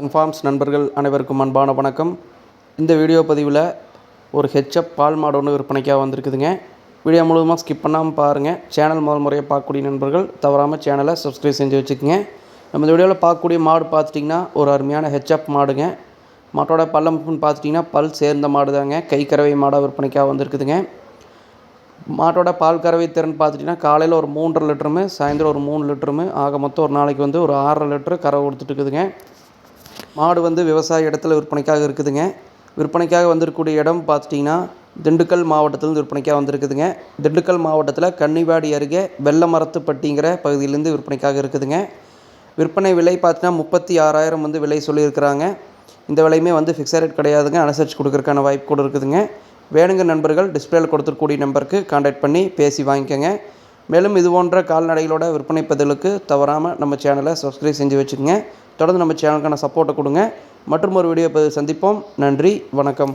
Sun Farms நண்பர்கள் அனைவருக்கும் அன்பான வணக்கம். இந்த வீடியோ பதிவில் ஒரு ஹெச்எப் பால் மாடு ஒன்று விற்பனைக்காக வந்திருக்குதுங்க. வீடியோ முழுவதுமாக ஸ்கிப் பண்ணாமல் பாருங்கள் சேனல் முதல் முறையாக பார்க்கக்கூடிய நண்பர்கள் தவறாமல் சேனலை சப்ஸ்கிரைப் செஞ்சு வச்சுக்கோங்க. நம்ம இந்த வீடியோவில் பார்க்கக்கூடிய மாடு பார்த்துட்டிங்கன்னா ஒரு அருமையான ஹெச்எப் மாடுங்க. மாட்டோட பல்லமுப்புன்னு பார்த்துட்டிங்கன்னா பல் சேர்ந்த மாடு தாங்க கை கறவை மாடாக விற்பனைக்காக வந்திருக்குதுங்க. மாட்டோட பால் கறவை திறன் பார்த்துட்டிங்கன்னா காலையில் ஒரு மூன்றரை லிட்டருமே சாயந்தரம் ஒரு மூணு லிட்டருமே ஆக மொத்தம் ஒரு நாளைக்கு வந்து ஒரு ஆறரை லிட்டரு கறவை கொடுத்துட்டு இருக்குதுங்க. மாடு வந்து விவசாய இடத்துல விற்பனைக்காக இருக்குதுங்க. விற்பனைக்காக வந்திருக்கக்கூடிய இடம் பார்த்துட்டிங்கன்னா திண்டுக்கல் மாவட்டத்திலேருந்து விற்பனைக்காக வந்திருக்குதுங்க. திண்டுக்கல் மாவட்டத்தில் கன்னிவாடி அருகே வெள்ளமரத்துப்பட்டிங்கிற பகுதியிலேருந்து விற்பனைக்காக இருக்குதுங்க. விற்பனை விலை பார்த்தீங்கன்னா முப்பத்தி ஆறாயிரம் வந்து விலை சொல்லியிருக்கிறாங்க. இந்த விலையுமே வந்து ஃபிக்ஸட் ரேட் கிடையாதுங்க. அனுசரித்து கொடுக்குறக்கான வாய்ப்பு கூட இருக்குதுங்க. வேணுங்க நண்பர்கள் டிஸ்பிளேல கொடுத்துருக்கூடிய நம்பருக்கு காண்டாக்ட் பண்ணி பேசி வாங்கிக்கோங்க. மேலும் இது போன்ற கால்நடைகளோட விற்பனை பதிலுக்கு தவறாமல் நம்ம சேனலை சப்ஸ்கிரைப் செஞ்சு வச்சுக்கோங்க. தொடர்ந்து நம்ம சேனலுக்கான சப்போர்ட்டை கொடுங்க. மற்றும் ஒரு வீடியோ சந்திப்போம். நன்றி வணக்கம்.